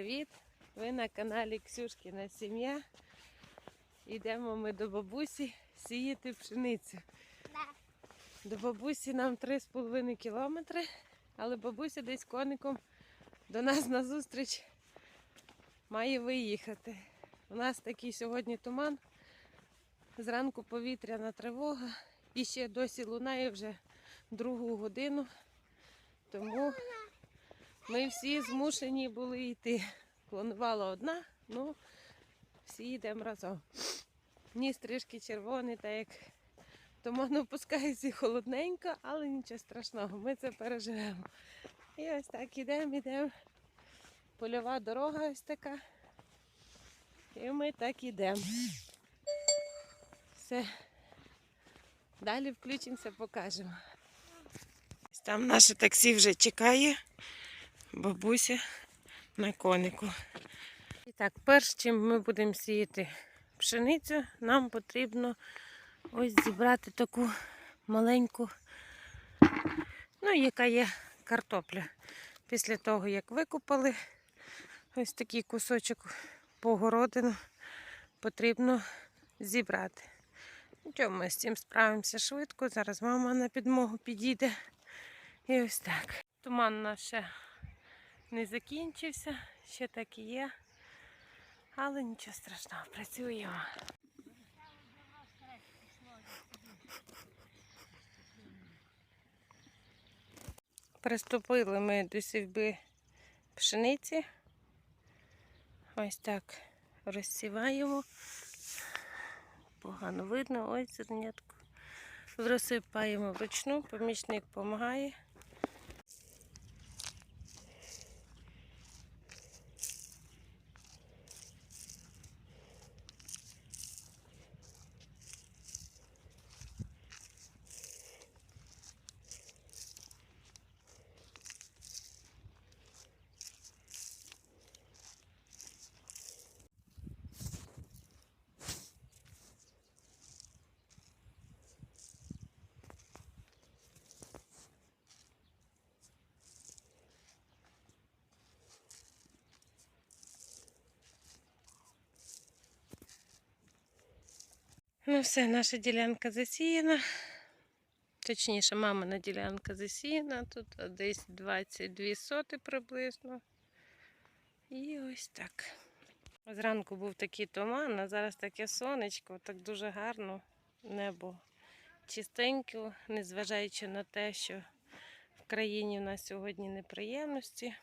привіт! Ви на каналі Ксюшкіна Сім'я. Йдемо ми до бабусі сіяти пшеницю. До бабусі нам 3,5 кілометри, але бабуся десь коником до нас на зустріч має виїхати. У нас такий сьогодні туман. Зранку повітряна тривога і ще досі лунає вже другу годину. Тому ми всі змушені були йти. Планувала одна, ну всі йдемо разом. Ніс трішки червоний, так як туман опускається холодненько, але нічого страшного, ми це переживемо. І ось так ідемо, йдемо. Польова дорога ось така. І ми так йдемо. Все. Далі включимося, покажемо. Там наше таксі вже чекає. Бабуся на конику. І так, перш чим ми будемо сіяти пшеницю, нам потрібно ось зібрати таку маленьку, ну, яка є картопля. Після того, як викопали ось такий кусочок погородину, потрібно зібрати. Нічого, ми з цим справимося швидко. Зараз мама на підмогу підійде. І ось так. Туман ще не закінчився, ще так і є. Але нічого страшного, працюємо. Приступили ми до сівби пшениці. Ось так розсіваємо. Погано видно, ось зернятку. Розсипаємо вручну, помічник допомагає. Ну все, наша ділянка засіяна. Точніше, мамина ділянка засіяна. Тут десь 22 соти приблизно. І ось так. Зранку був такий туман, а зараз таке сонечко, так дуже гарно небо чистенько, незважаючи на те, що в країні у нас сьогодні неприємності.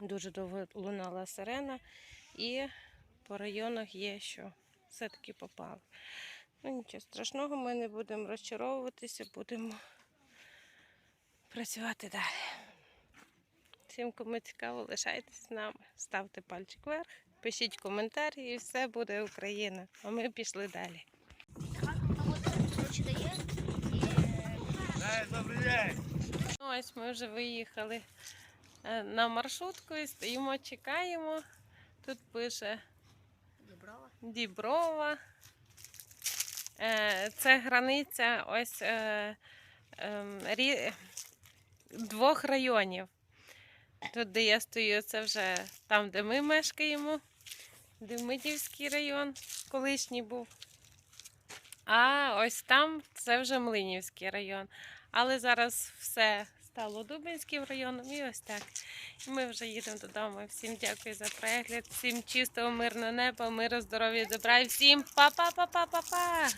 Дуже довго лунала сирена, і по районах є, що все-таки попали. Ну, нічого страшного, ми не будемо розчаровуватися, будемо працювати далі. Всім, кому цікаво, лишайтесь з нами, ставте пальчик вверх, пишіть коментарі і все буде Україна. А ми пішли далі. Ну, Ось ми вже виїхали е, на маршрутку і стоїмо, чекаємо. Тут пише Діброва. Е, Це границя ось е, ем, двох районів. Тут, де я стою, це вже там, де ми мешкаємо. Демидівський район колишній був. А ось там це вже Млинівський район. Але зараз все стало Дубинським районом і ось так. І ми вже їдемо додому. Всім дякую за перегляд, всім чистого, мирного неба, миру, здоров'я, добра і всім па-па-па-па-па-па!